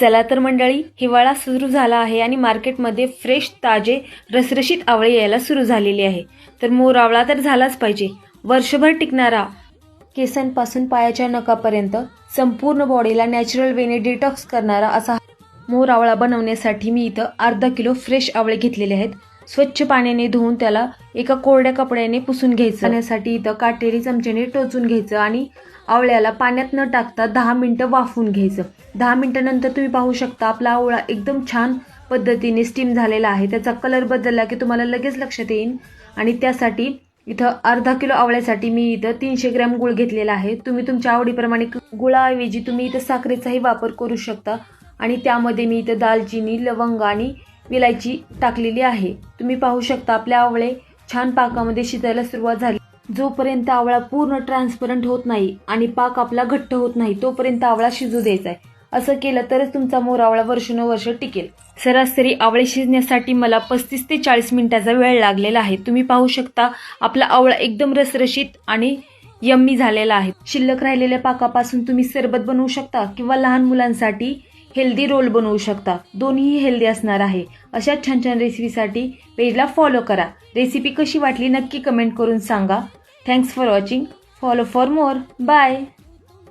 चला तर मंडळी हिवाळा सुरू झाला आहे आणि मार्केटमध्ये फ्रेश ताजे रसरशीत आवळे यायला सुरू झालेली आहे. तर मोर आवळा तर झालाच पाहिजे. वर्षभर टिकणारा केसांपासून पायाच्या नखापर्यंत संपूर्ण बॉडीला नॅचरल वेने डिटॉक्स करणारा असा मोर आवळा बनवण्यासाठी मी इथं अर्धा किलो फ्रेश आवळे घेतलेले आहेत. स्वच्छ पाण्याने धुवून त्याला एका कोरड्या कपड्याने पुसून घ्यायचं. पाण्यासाठी इथं काटेरी चमच्याने टोचून घ्यायचं आणि आवळ्याला पाण्यात न टाकता दहा मिनटं वाफून घ्यायचं. दहा मिनटानंतर तुम्ही पाहू शकता आपला आवळा एकदम छान पद्धतीने स्टीम झालेला आहे. त्याचा कलर बदलला की तुम्हाला लगेच लक्षात येईल आणि त्यासाठी इथं अर्धा किलो आवळ्यासाठी मी इथं तीनशे ग्रॅम गुळ घेतलेला आहे. तुम्ही तुमच्या आवडीप्रमाणे गुळाऐवजी तुम्ही इथं साखरेचाही वापर करू शकता. आणि त्यामध्ये मी इथं दालचिनी लवंग आणि विलायची टाकलेली आहे. तुम्ही पाहू शकता आपले आवळे छान पाकामध्ये शिजायला सुरुवात झाली. जोपर्यंत आवळा पूर्ण ट्रान्सपरंट होत नाही आणि पाक आपला घट्ट होत नाही तोपर्यंत आवळा शिजू द्यायचा आहे. असं केलं तरच तुमचा मोर आवळा वर्षानुवर्ष टिकेल. सरासरी आवळे शिजण्यासाठी मला पस्तीस ते चाळीस मिनिटाचा वेळ लागलेला आहे. तुम्ही पाहू शकता आपला आवळा एकदम रसरशीत आणि यम्मी झालेला आहे. शिल्लक राहिलेल्या पाकापासून तुम्ही सरबत बनवू शकता किंवा लहान मुलांसाठी हेल्दी रोल बनवू शकता. दोन्हीही हेल्दी असणार आहे. अशा छान छान रेसिपीसाठी पेजला फॉलो करा. रेसिपी कशी वाटली नक्की कमेंट करून सांगा. Thanks for watching follow for more bye